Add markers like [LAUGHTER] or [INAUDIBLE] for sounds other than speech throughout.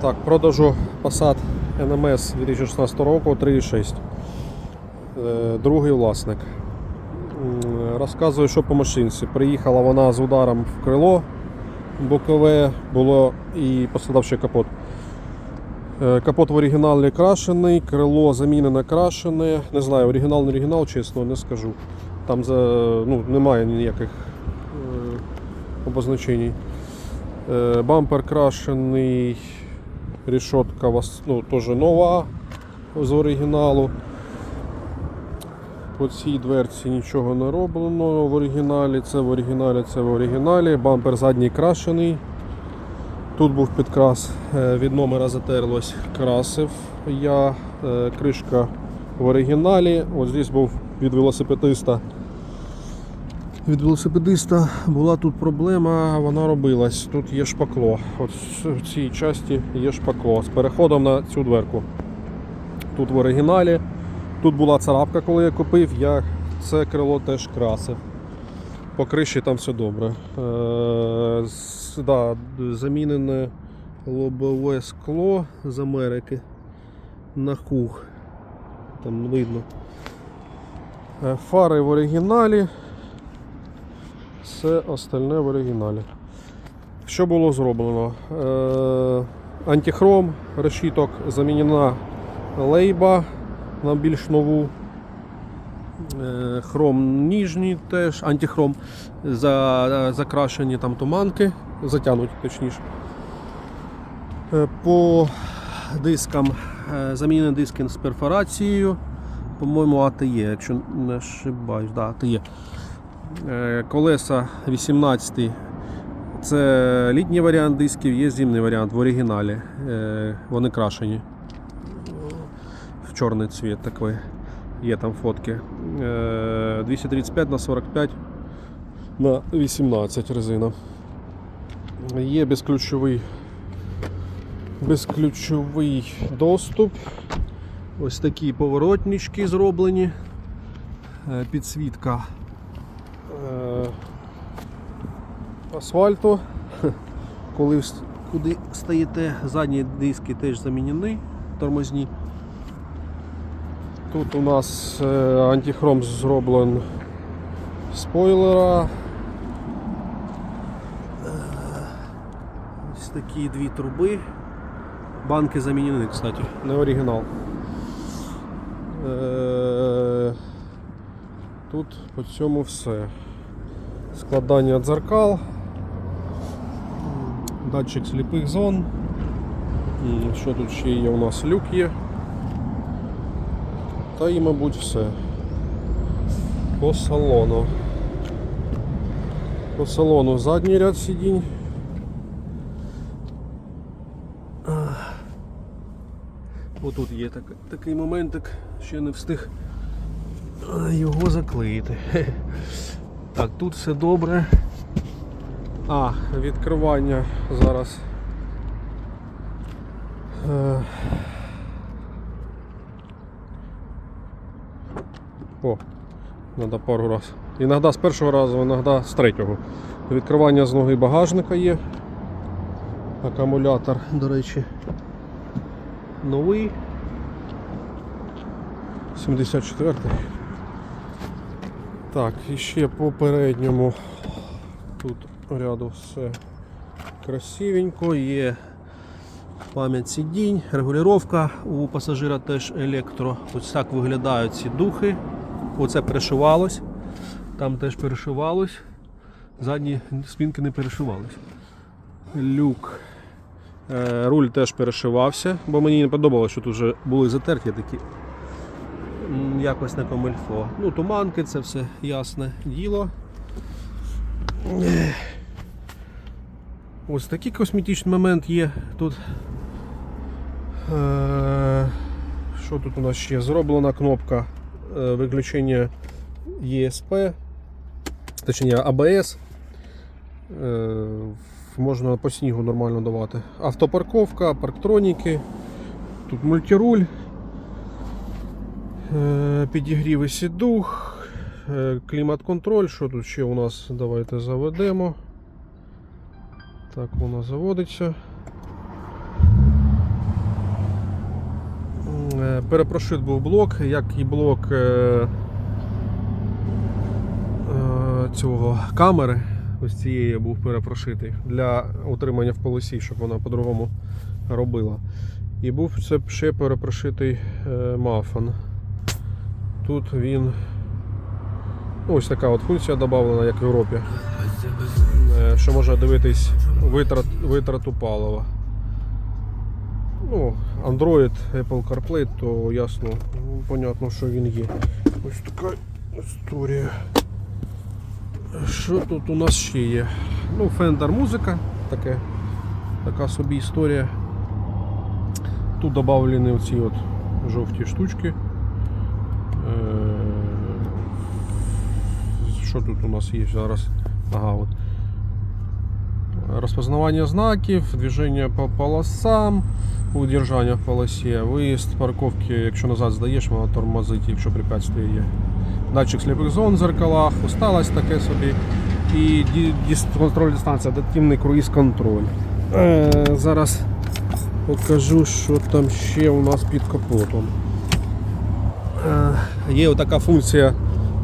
Так, продажу Passat NMS 2016 року 3.6. Е, Другий власник. Розказую, що по машинці. Приїхала вона з ударом в крило бокове, було і пострадав ще капот. Е, Капот в оригіналі крашений, крило замінене крашене. Не знаю, оригінал не оригінал, чесно, не скажу. Там за, ну, немає ніяких е, обозначень. Бампер крашений, решетка ну, теж нова з оригіналу. По цій дверці нічого не роблено в оригіналі, це в оригіналі, це в оригіналі. Бампер задній крашений. Тут був підкрас, е, від номера затерлось, красив я. Е, Кришка в оригіналі. Ось здесь був від велосипедиста. Від велосипедиста була тут проблема, вона робилась. Тут є шпакло. От в цій часті є шпакло з переходом на цю дверку. Тут в оригіналі. Тут була царапка, коли я купив, я це крило теж красив. По криші там все добре. Е, да, замінене лобове скло з Америки на хух. Там видно. Е, Фари в оригіналі. Все остальне в оригіналі. Що було зроблено? Е, антихром, решіток, замінена лейба на більш нову. Е, Хром ніжній теж, антихром за, закрашені там туманки, затягнуті точніше. Е, По дискам е, замінені диски з перфорацією. По-моєму, АТЄ, якщо не ошибаюсь, да, АТЄ. Е, Колеса 18 це літній варіант дисків, є зимний варіант в оригіналі. Е, Вони крашені в чорний цвіт такий. Є там фотки. Е, 235 на 45 на 18 резина. Є безключовий, безключовий доступ. Ось такі поворотнички зроблені. Е, Підсвітка е, асфальту. [LAUGHS] Коли куди стаєте, задні диски теж замінені, тормозні. Тут у нас е, антихром зроблен спойлера. Е, Ось такі дві труби. Банки замінені, кстати, не оригінал. Тут по цьому все. Складання дзеркал, датчик сліпих зон. Що тут ще є? У нас люк є. Та і, мабуть, все. По салону. По салону задній ряд сидінь. Отут є так, такий моментик, ще не встиг його заклеїти. [LAUGHS] Так, тут все добре. А, відкривання зараз. Е, О, треба пару раз. Іноді з першого разу, іноді з третього. Відкривання з ноги багажника є. Акумулятор, до речі, новий. 74 Так, і ще по передньому тут ряду все красивенько, є пам'ять сидінь, регулювання у пасажира теж електро. Ось так виглядають ці духи. Оце перешивалось, там теж перешивалось, задні спинки не перешивались. Люк. Е, Руль теж перешивався, бо мені не подобалося, що тут вже були затерті такі. Якось не комильфо. Ну, туманки, це все ясне діло. Ось такий косметичний момент є тут. Е, Що тут у нас ще? Зроблена кнопка е, виключення ESP, точніше ABS. Е, Можна по снігу нормально давати. Автопарковка, парктроніки, тут мультируль, е, підігріви сідух, е, клімат-контроль. Що тут ще у нас? Давайте заведемо. Так, воно заводиться. Е, Перепрошит був блок, як і блок цього камери. Ось цієї був перепрошитий для утримання в полосі, щоб вона по-другому робила. І був це ще перепрошитий мафон. Тут він. ну, Ось така от функція додана, як в Європі. Е, Що може дивитись витрат, витрату палива. Ну, Android, Apple CarPlay, то ясно, ну, понятно, що він є. Ось така історія. Що тут у нас ще є? Ну, Fender музика, таке, така собі історія. Тут додавлені оці от жовті штучки. Е, Що тут у нас є зараз? Ага, от. Розпознавання знаків, движення по полосам, удержання в полосі, виїзд парковки, якщо назад здаєш, вона тормозить, якщо препятствие є. Датчик сліпих зон в зеркалах, усталость таке собі. І контроль дистанції, адаптивний круїз-контроль. Е, зараз покажу, що там ще у нас під капотом. Е, є така функція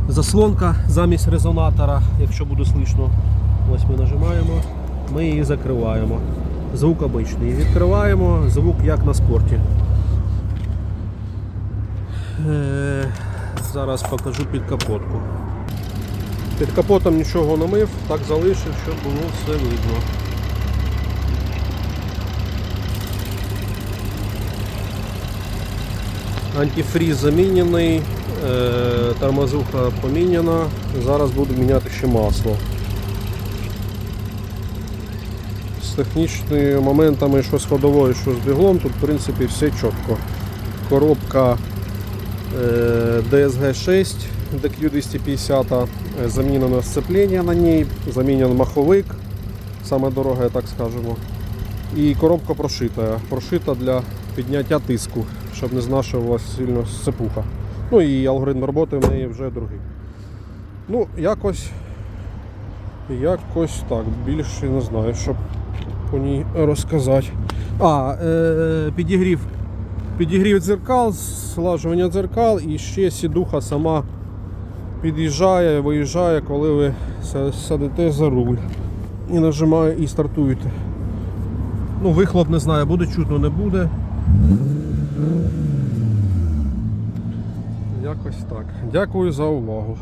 заслонка замість резонатора, якщо буде слышно. Ось ми нажимаємо, ми її закриваємо. Звук обичний. Відкриваємо, звук як на спорті. Е, зараз покажу під капотку. Під капотом нічого не мив, так залишив, щоб було все видно. Антифріз замінений, е, тормозуха поміняна. Зараз буду міняти ще масло. З технічними моментами, що з ходовою, що з біглом, тут в принципі все чітко. Коробка е, DSG 6 DQ250, е, замінено сцеплення на ній, замінений маховик, саме дороге, так скажемо. І коробка прошита. Прошита для підняття тиску, щоб не знашувалася сильно сцепуха. Ну і алгоритм роботи в неї вже другий. Ну, якось. Якось так. Більше не знаю, що по ній розказати. А, е, підігрів. Підігрів дзеркал, слажування дзеркал і ще сідуха сама під'їжджає, виїжджає, коли ви садите за руль. І нажимає і стартуєте. Ну, вихлоп не знаю, буде чутно, не буде. Якось так. Дякую за увагу.